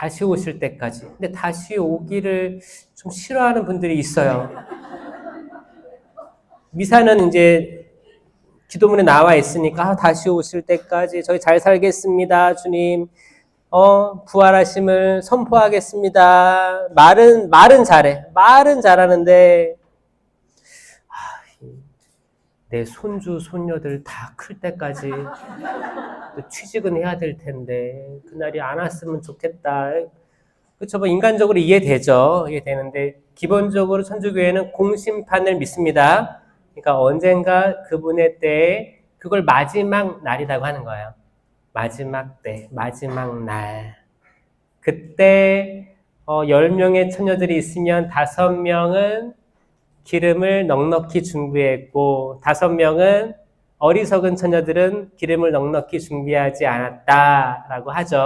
다시 오실 때까지. 근데 다시 오기를 좀 싫어하는 분들이 있어요. 미사는 이제 기도문에 나와 있으니까 아, 다시 오실 때까지 저희 잘 살겠습니다, 주님. 어, 부활하심을 선포하겠습니다. 말은 말은 잘해. 말은 잘하는데 아, 이- 내 손주 손녀들 다 클 때까지 또 취직은 해야 될 텐데 그날이 안 왔으면 좋겠다. 그렇죠. 뭐 인간적으로 이해되죠. 이해되는데 기본적으로 천주교회는 공심판을 믿습니다. 그러니까 언젠가 그분의 때에 그걸 마지막 날이라고 하는 거예요. 마지막 때, 마지막 날. 그때 어, 10명의 처녀들이 있으면 5명은 기름을 넉넉히 준비했고 5명은 어리석은 처녀들은 기름을 넉넉히 준비하지 않았다라고 하죠.